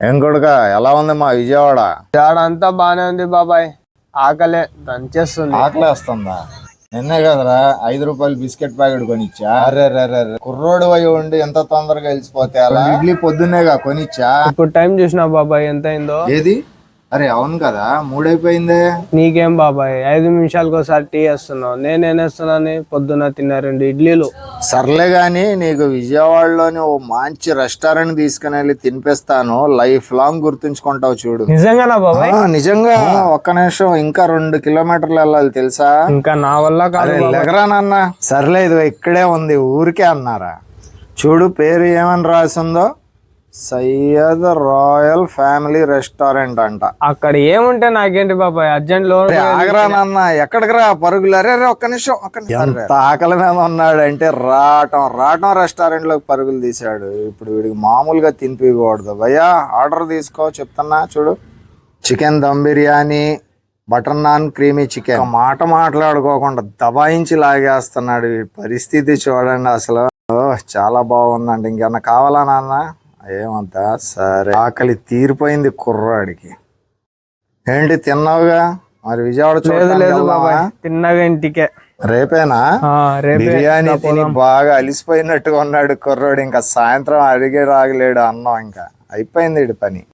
ఏం కొడుక ఎలా ఉంది మా విజయవాడ? ఆడ అంతా బానే ఉంది బాబాయ్. ఆకలే దంచేస్తుంది. ఆకలేస్తుందా? నిన్నే కదరా ఐదు రూపాయలు బిస్కెట్ ప్యాకెట్ కొనిచ్చా? అరే రే. కుర్రోడు అయి ఉండి ఎంత తొందరగా వెళ్ళిపోతే అలా? ఇడ్లీ పొద్దున్నేగా కొనిచ్చా? ఇప్పుడు టైం చూసినా బాబాయ్ ఎంత అయిందో? ఏది? అరే అవును కదా మూడైపోయిందే. నీకేం బాబాయ్ ఐదు నిమిషాలకు ఒకసారి టీ వేస్తున్నావు. నేనేం వేస్తున్నాను పొద్దున్న తిన్న రెండు ఇడ్లీలు. సర్లే గాని నీకు విజయవాడలోని ఓ మంచి రెస్టారెంట్ తీసుకుని వెళ్ళి తినిపిస్తాను. లైఫ్ లాంగ్ గుర్తుంచుకుంటావు చూడు. నిజంగానా బాబాయ్? ఆ, నిజంగా. ఒక్క నిమిషం ఇంకా రెండు కిలోమీటర్లు వెళ్ళాలి తెలుసా? ఇంకా నా వల్ల కాదు అరే లెగరా నాన్న. సర్లే ఇది ఇక్కడే ఉంది ఊరికే అన్నారా. చూడు పేరు ఏమని రాసిందో? సయ్యద్ రాయల్ ఫ్యామిలీ రెస్టారెంట్ అంట. అక్కడ ఏముంటే నాకేంటి బాబాయ్? అర్జెంట్లో ఆగరా నాన్న ఎక్కడికి రా? పరుగులు. అరే అరే, ఒక్క నిమిషం ఒక్క నిమిషం. ఎంత ఆకలి మీద ఉన్నాడు అంటే రావటం రావటం రెస్టారెంట్లోకి పరుగులు తీశాడు. ఇప్పుడు వీడికి మామూలుగా తినిపించకూడదు భయ్యా ఆర్డర్ తీసుకో చెప్తున్నా చూడు. Chicken dum biryani butter naan creamy chicken. మాట మాట్లాడుకోకుండా దబాయించి లాగేస్తున్నాడు. పరిస్థితి చూడండి అసలు. చాలా బాగుందండి. ఇంకేమన్నా కావాలా నాన్న? ఏమంతా? సరే. ఆకలి తీరిపోయింది కుర్రాడికి. ఏంటి తిన్నావుగా? మరి విజయవాడ లేదు చూడటానికి లేదు వెళ్దామా? బాబాయ్. తిన్నగా ఇంటికే. రేపేనా? బిర్యానీ తిని బాగా అలిసిపోయినట్టుగా ఉన్నాడు కుర్రోడు. ఇంకా సాయంత్రం అడిగే రాగలేడు అన్నం ఇంకా. అయిపోయింది పని.